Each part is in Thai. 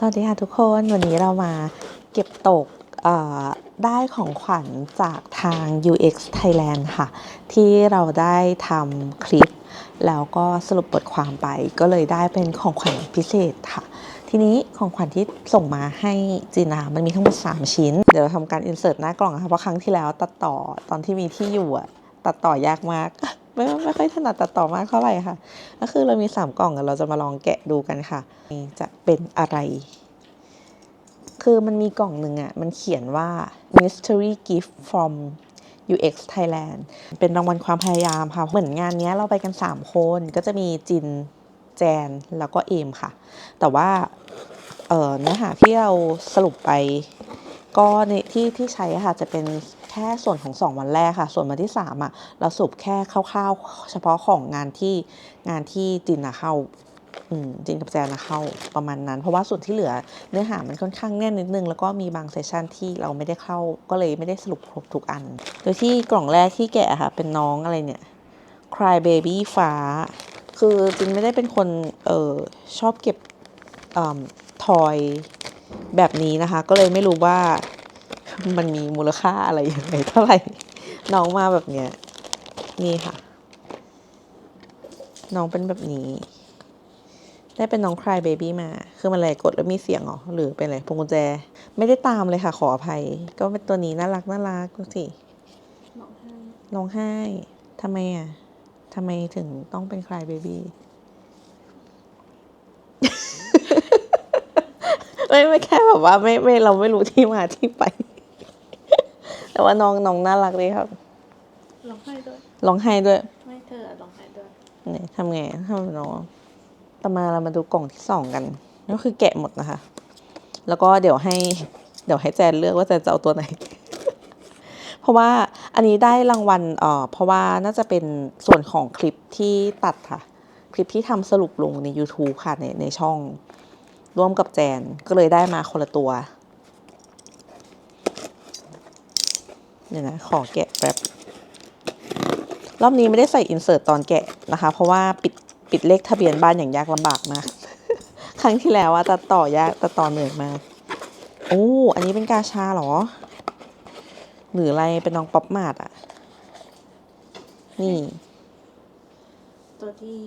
สวัสดีค่ะทุกคนวันนี้เรามาเก็บตกได้ของขวัญจากทาง UX Thailand ค่ะ ที่เราได้ทำคลิป แล้วก็สรุปบทความไป ก็เลยได้เป็นของขวัญพิเศษค่ะ ทีนี้ของขวัญที่ส่งมาให้จีนามันมีทั้งหมด 3 ชิ้น เดี๋ยวเราทำการอินเสิร์ตหน้ากล่องนะคะเพราะครั้งที่แล้วตัดต่อตอนที่มีที่อยู่อะตัดต่อยากมาก ไม่ไม่ค่อยถนัดตัดต่อมากเท่าไหร่ค่ะ ก็คือเรามี 3 กล่องกันเราจะมาลองแกะดูกันค่ะนี่จะเป็นอะไร คือมันมีกล่องหนึ่งอะ่ะ มันเขียนว่า mystery gift from UX Thailand เป็นรางวัลความพยายามค่ะ เหมือนงานนี้เราไปกัน 3 คน ก็จะมีจิน แจน แล้วก็เอมค่ะ แต่ว่าเนื้อหาที่เราสรุปไป ก็ในที่ที่ใช้ค่ะจะเป็นแค่ส่วนของ 2 วันแรกค่ะ ส่วนวันที่3อะเราสรุปแค่คร่าวๆ เฉพาะของงานที่งานที่จินนะเข้าอืมจินกับแจนนะเข้าประมาณนั้น เพราะว่าส่วนที่เหลือเนื้อหามันค่อนข้างแน่นนิดนึง แล้วก็มีบางเซสชันที่เราไม่ได้เข้าก็เลยไม่ได้สรุปครบทุกอัน โดยที่กล่องแรกที่แกะอะค่ะเป็นน้องอะไรเนี่ย Cry Baby ฟ้า คือจินไม่ได้เป็นคนเออชอบเก็บอทอยแบบนี้นะคะ ก็เลยไม่รู้ว่า มันมีมูลค่าอะไรยังไงเท่าไหร่ น้องมาแบบเนี้ย นี่ค่ะ น้องเป็นแบบนี้ ได้เป็นน้อง Cry Baby มา คือมันอะไรกดแล้วมีเสียงหรอ หรือเป็นอะไรพวงกุญแจ ไม่ได้ตามเลยค่ะ ขออภัย ก็เป็นตัวนี้น่ารักน่ารักดูสิร้องไห้ทำไมอะทำไมถึงต้องเป็น Cry Baby ไม่ไม่แค่แบบว่าไม่ไม่เราไม่รู้ที่มาที่ไป แต่ว่าน้องน้องน่ารักดีครับร้องไห้ด้วยร้องไห้ด้วยไม่เธออะร้องไห้ด้วยเนี่ยทำไงทำน้องต่อมาเรามาดูกล่องที่สองกันก็คือแกะหมดนะคะ แล้วก็เดี๋ยวให้เดี๋ยวให้แจนเลือกว่าแจนจะเอาตัวไหน เพราะว่าอันนี้ได้รางวัลเอ่อเพราะว่าน่าจะเป็นส่วนของคลิปที่ตัดค่ะ คลิปที่ทำสรุปลงใน YouTube ค่ะในในช่อง ร่วมกับแจนก็เลยได้มาคนละตัว เดี๋ยวนะขอแกะแป๊บรอบนี้ไม่ได้ใส่อินเสิร์ตตอนแกะนะคะ เพราะว่าปิดปิดเลขทะเบียนบ้านอย่างยากลำบากมาก ครั้งที่แล้วว่าตัดต่อยากตัดต่อเหนื่อยมากโอ้อันนี้เป็นกาชาเหรอ หรืออะไรเป็นน้องป๊อปมาดอะนี่ ตัวที่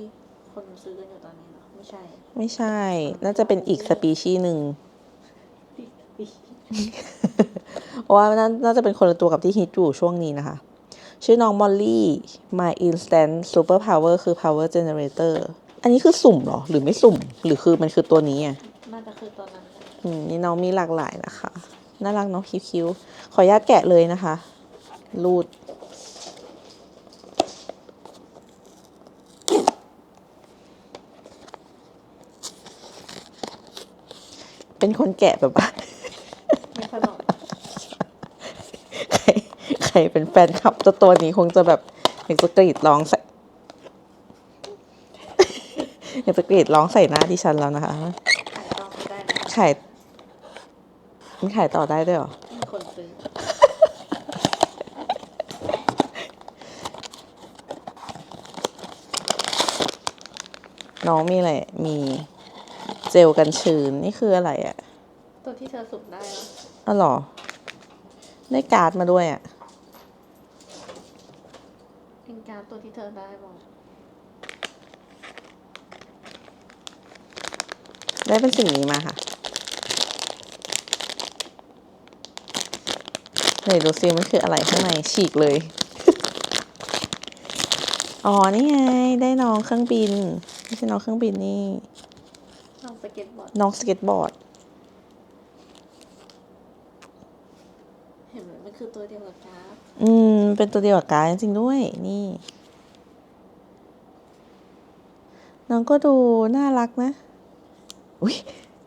คนซื้อกันอยู่ตอนนี้เหรอไม่ใช่ ไม่ใช่ น่าจะเป็นอีกสปีชีส์หนึ่งปีปี เพราะว่าน่าน่าจะเป็นคนละตัวกับที่ฮิตอยู่ช่วงนี้นะคะ ชื่อน้องมอลลี่ My Instant Super Power คือ Power Generator อันนี้คือสุ่มเหรอ หรือไม่สุ่ม หรือคือมันคือตัวนี้อะน่าจะคือตอนนั้นแหละอืมนี่น้องมีหลากหลายนะคะ น่ารักเน้องคิ้วๆขออนุญาตแกะเลยนะคะ รูดเป็นคนแกะแบบว่า ไม่ขนม ใครใครเป็นแฟนคลับตัวตัวนี้คงจะแบบอยากจะกรีดร้องใส่อยากจะกรีดร้องใส่หน้าดิฉันแล้วนะคะขายต่อไม่ได้นะขายมันขายต่อได้ด้วยเหรอมีคนซื้อน้องมีอะไร มีเจลกันชื้น นี่คืออะไรอะ่ะตัวที่เธอสุ่มได้เหรออ๋อเหรอ ได้การ์ดมาด้วยอะ่ะ เป็ นการดตัวที่เธอได้บอกได้เป็นสิ่งนี้มาค่ะไหนดูซิมันคืออะไรข้างในฉีกเลย อ๋อ นี่ไง ได้น้องเครื่องบิน ไม่ใช่น้องเครื่องบินนี่ น้องสเก็ตบอร์ด น้องสเก็ตบอร์ด ห็นไหมมันคือตัวเดียวกับการดอืม เป็นตัวเดียวกับการดจริงๆด้วย นี่ น้องก็ดูน่ารักนะ อุ้ย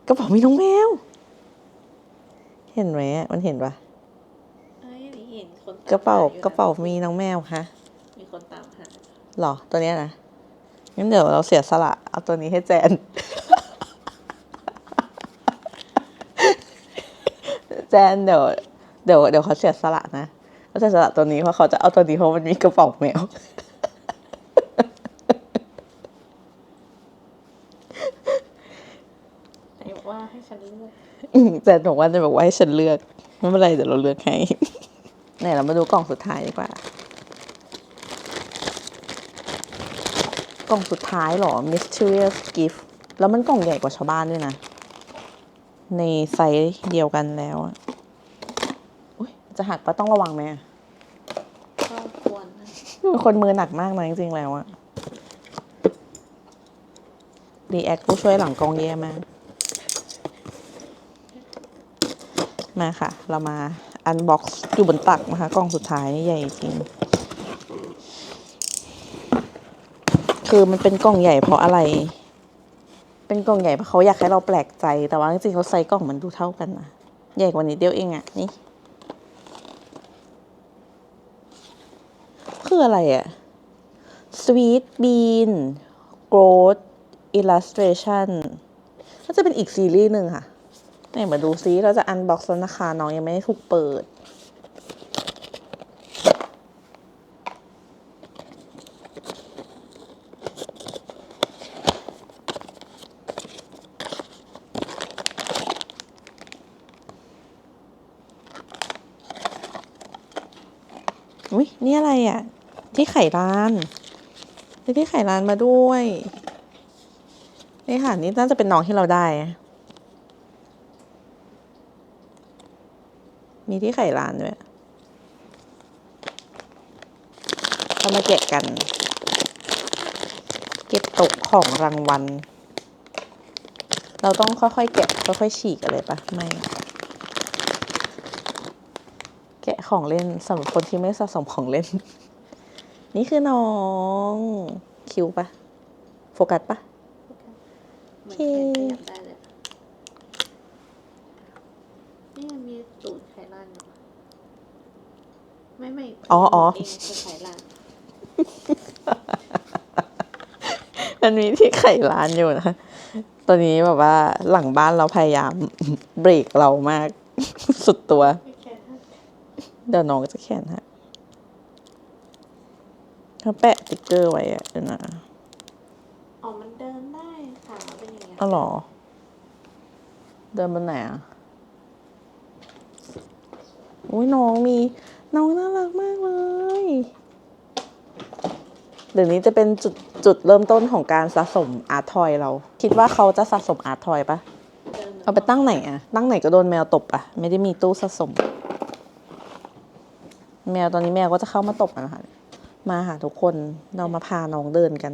กระเป๋ามีน้องแมว เห็นไหมอะมันเห็นปะเอ้ยนี่เห็นคนตมกระเป๋าหอยู่นกระเป๋ามีน้องแมวฮะมีคนตามหาหรอ ตัวเนี้ยนะ งั้นเดี๋ยวเราเสียสละ เอาตัวนี้ให้แจน แจนเดี๋ยว เดี๋ยวเดี๋ยวเขาเสียสละนะเขาเสียสละตัวนี้เพราะเขาจะเอาตัวนี้เพราะมันมีกระเป๋าแมวไหนบอกว่าให้ฉันเลือกเลือกอืมแต่หนูว่าจะบอกว่าให้ฉันเลือกไม่เป็นไรเดี๋ยวเราเลือกให้ไหนเรามาดูกล่องสุดท้ายดีกว่า กล่องสุดท้ายเหรอ mysterious gift แล้วมันกล่องใหญ่กว่าชาวบ้านด้วยนะ ในไซส์เดียวกันแล้วอะอุ้ย จะหักปะต้องระวังไหมอะก็ควรนะเป็นคนมือหนักมากนะจริงๆแล้วอะรีแอคผู้ช่วยหลังกล้องแย่มาก มาค่ะ เรามาอันบ็อกซ์อยู่บนตักนะคะ กล่องสุดท้ายนี่ใหญ่จริง คือมันเป็นกล่องใหญ่เพราะอะไร เป็นกล่องใหญ่เพราะเขาอยากให้เราแปลกใจ แต่ว่าจริงๆเขาไซส์กล่องมันดูเท่ากันนะ ใหญ่กว่านิดเดียวเองอะนี่ คืออะไรอะ Sweet Bean Growth Illustration ก็จะเป็นอีกซีรีส์หนึ่งค่ะไหนมาดูซิเราจะอันบ็อกซ์แล้วนะคะ น้องยังไม่ได้ถูกเปิด อุ้ยนี่อะไรอะ ที่ไข่ร้านมีที่ไข่ร้านมาด้วยนี่ค่ะนี่น่าจะเป็นน้องที่เราได้ มีที่ไข่ร้านด้วยเรามาแกะกัน เก็บตกของรางวัล เราต้องค่อยๆแกะค่อยๆฉีกอะไรปะไม่ แกะของเล่นสำหรับคนที่ไม่สะสมของเล่น นี่คือน้องคิวปะโฟกัสปะเหมือนแขนขยับได้เลยนี่ยังมีตูดไขลานอยู่อะไม่ไม่อ๋ออ๋อเองคือไขลานมันมีที่ไข่ร้านอยู่นะ ตอนนี้แบบว่าหลังบ้านเราพยายามเบรกเรามาก สุดตัวไม่แค่ท่านเดี๋ยวน้องจะแขนฮะ เขาแปะติ๊กเกอร์ไว้อะเดี๋ยวนะอ๋อมันเดินได้ขาเป็นอย่างเงี้ยอ๋อเหรอ เดินบนไหนอะอุ้ยน้องมี น้องน่ารักมากเลย เดี๋ยวนี้จะเป็นจุดจุดเริ่มต้นของการสะสมอาร์ตทอยเรา คิดว่าเขาจะสะสมอาร์ตทอยปะเดินเอาไปตั้งไหนอะตั้งไหนก็โดนแมวตบอะไม่ได้มีตู้สะสม แมวตอนนี้แมวก็จะเข้ามาตบนะคะ มาหาทุกคนเรามาพาน้องเดินกัน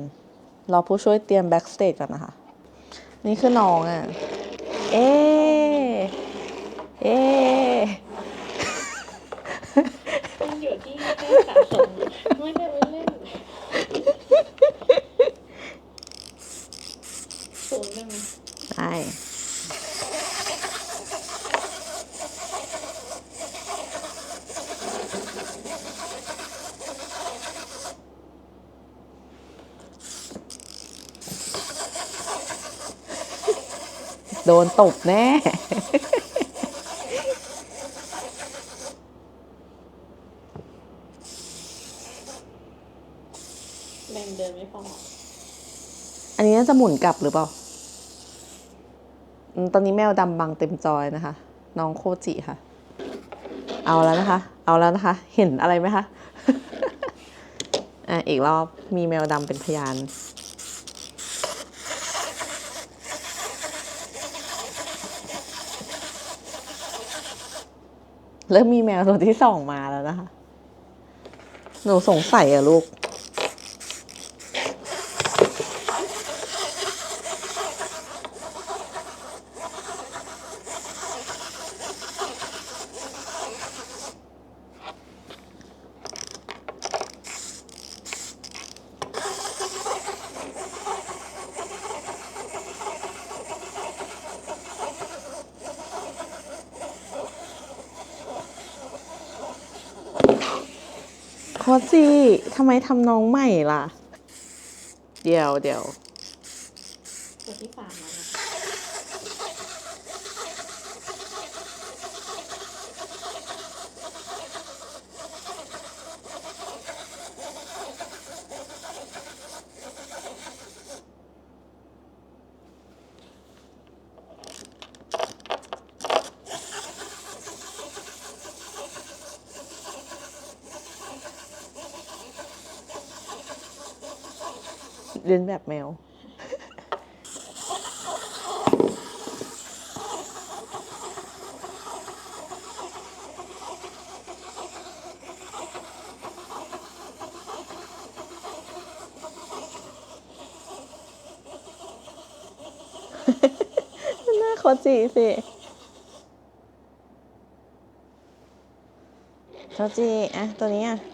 รอผู้ช่วยเตรียมแบ็กสเตจก่อนนะคะ นี่คือน้องอะเอ๊ะเอ๊ะมันอยู่ที่แม่สะสมไม่ได้ไปเล่นสูงได้ไหม ได้ โดนตบแน่ แรงเดินไม่พอ อันนี้น่าจะหมุนกลับหรือเปล่าอืมตอนนี้แมวดำบังเต็มจอยนะคะ น้องโคจิค่ะ เอาแล้วนะคะ เอาแล้วนะคะ เห็นอะไรไหมคะ อะอีกรอบมีแมวดำเป็นพยาน เริ่มมีแมวตัวที่สองมาแล้วนะคะ หนูสงสัยอะลูก โคจิทำไมทำน้องใหม่ล่ะ เดี๋ยวเดี๋ยวตัวที่สาม เรียนแบบแมว หน้าโคจิสิโคจิอะ ตัวนี้อะ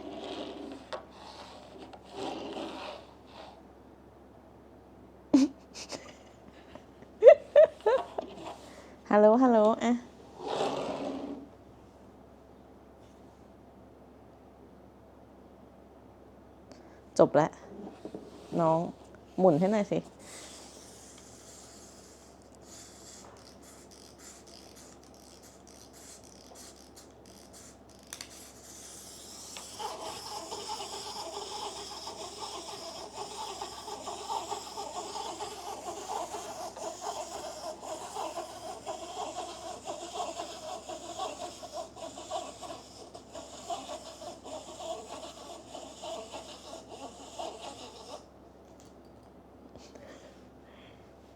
ฮัลโหล ฮัลโหลอะจบแล้ว น้องหมุนให้หน่อยสิ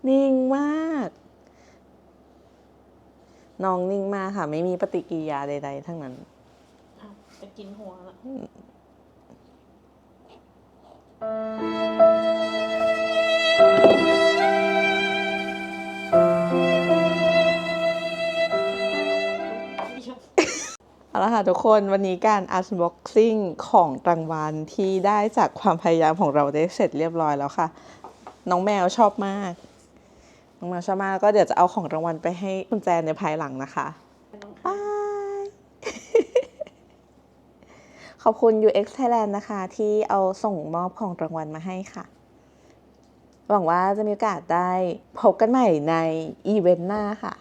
นิ่งมาก น้องนิ่งมากค่ะ ไม่มีปฏิกิริยาใดๆทั้งนั้นอ้าวจะกินหัวละเอาละค่ะทุกคนวันนี้การ unboxing ของรางวัลที่ได้จากความพยายามของเราได้เสร็จเรียบร้อยแล้วค่ะ น้องแมวชอบมาก น้องมาชอบมากก็เดี๋ยวจะเอาของรางวัลไปให้คุณแจนในภายหลังนะคะบาย ขอบคุณ UX Thailand นะคะ ที่เอาส่งมอบของรางวัลมาให้ค่ะ หวังว่าจะมีโอกาสได้พบกันใหม่ในอีเวนต์หน้าค่ะ